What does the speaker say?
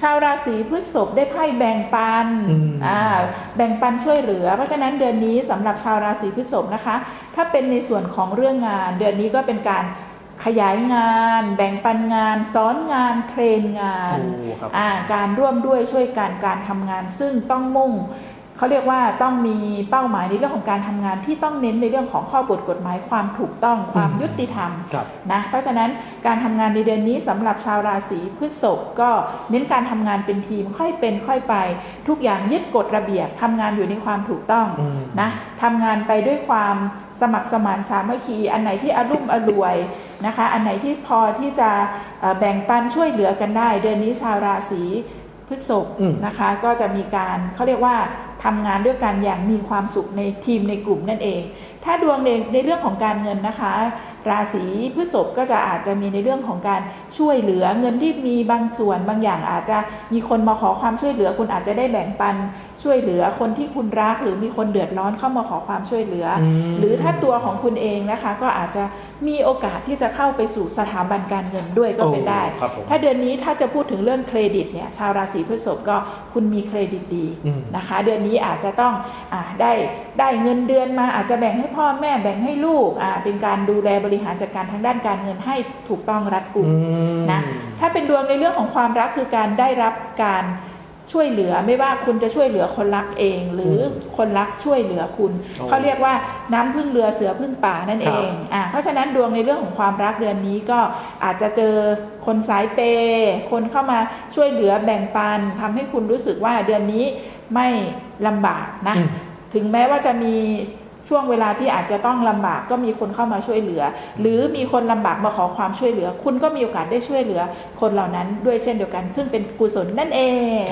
ชาวราศีพฤษภได้ไพ่แบ่งปันอืมอ่าแบ่งปันช่วยเหลือ เพราะฉะนั้นเดือนนี้สำหรับชาวราศีพฤษภนะคะ ถ้าเป็นในส่วนของเรื่องงาน เดือนนี้ก็เป็นการขยายงาน แบ่งปันงานซ้อนงานเทรนงานโอ้ครับอ่าการร่วมด้วยช่วยกันการทำงานซึ่งต้องมุ่ง เขาเรียกว่าต้องมีเป้าหมายในเรื่องของการทำงานที่ต้องเน้นในเรื่องของข้อบทกฎหมายความถูกต้องความอืมยุติธรรมครับนะเพราะฉะนั้นการทำงานในเดือนนี้สำหรับชาวราศีพฤษภก็เน้นการทำงานเป็นทีมค่อยเป็นค่อยไป ทุกอย่างยึดกฎระเบียบทำงานอยู่ในความถูกต้องอืมนะทำงานไปด้วยความสมัครสมานสามัคคี อันไหนที่อารุ่มอรวยนะคะ อันไหนที่พอที่จะเอ่อแบ่งปันช่วยเหลือกันได้ เดือนนี้ชาวราศี พฤษภอืมนะคะ ก็จะมีการเขาเรียกว่าทำงานด้วยกันอย่างมีความสุขในทีมในกลุ่มนั่นเอง ถ้าดวงในในเรื่องของการเงินนะคะ ราศีพฤษภก็จะอาจจะมีในเรื่องของการช่วยเหลือเงินที่มีบางส่วน บางอย่างอาจจะมีคนมาขอความช่วยเหลือ คุณอาจจะได้แบ่งปันช่วยเหลือคนที่คุณรัก หรือมีคนเดือดร้อนเข้ามาขอความช่วยเหลืออมหรือถ้าตัวของคุณเองนะคะ ก็อาจจะมีโอกาสที่จะเข้าไปสู่สถาบันการเงินด้วยก็เป็นได้โอ้ครับผมถ้าเดือนนี้ถ้าจะพูดถึงเรื่องเครดิตเนี่ยชาวราศีพฤษภก็คุณมีเครดิตดีอืมนะคะ เดือนนี้อาจจะต้องอาได้ได้เงินเดือนมาอาจจะแบ่งให้พ่อแม่แบ่งให้ลูกอ่าเป็นการดูแลบริหารจัดการทางด้านการเงินให้ถูกต้องรัดกุมอืมนะถ้าเป็นดวงในเรื่องของความรักคือการได้รับการช่วยเหลือไม่ว่าคุณจะช่วยเหลือคนรักเอง หรืออคนรักช่วยเหลือคุณโอ้เขาเรียกว่าน้ำพึ่งเรือเสือพึ่งป่านั่นคเอรับงอ่าเพราะฉะนั้นดวงในเรื่องของความรักเดือนนี้ก็อาจจะเจอคนสายเปย์คนเข้ามาช่วยเหลือแบ่งปันทำให้คุณรู้สึกว่าเดือนนี้ไม่ลำบากนะอืมถึงแม้ว่าจะมี ช่วงเวลาที่อาจจะต้องลำบากก็มีคนเข้ามาช่วยเหลือ หรือมีคนลำบากมาขอความช่วยเหลือ คุณก็มีโอกาสได้ช่วยเหลือ คนเหล่านั้นด้วยเช่นเดียวกัน ซึ่งเป็นกุศลนั่นเอง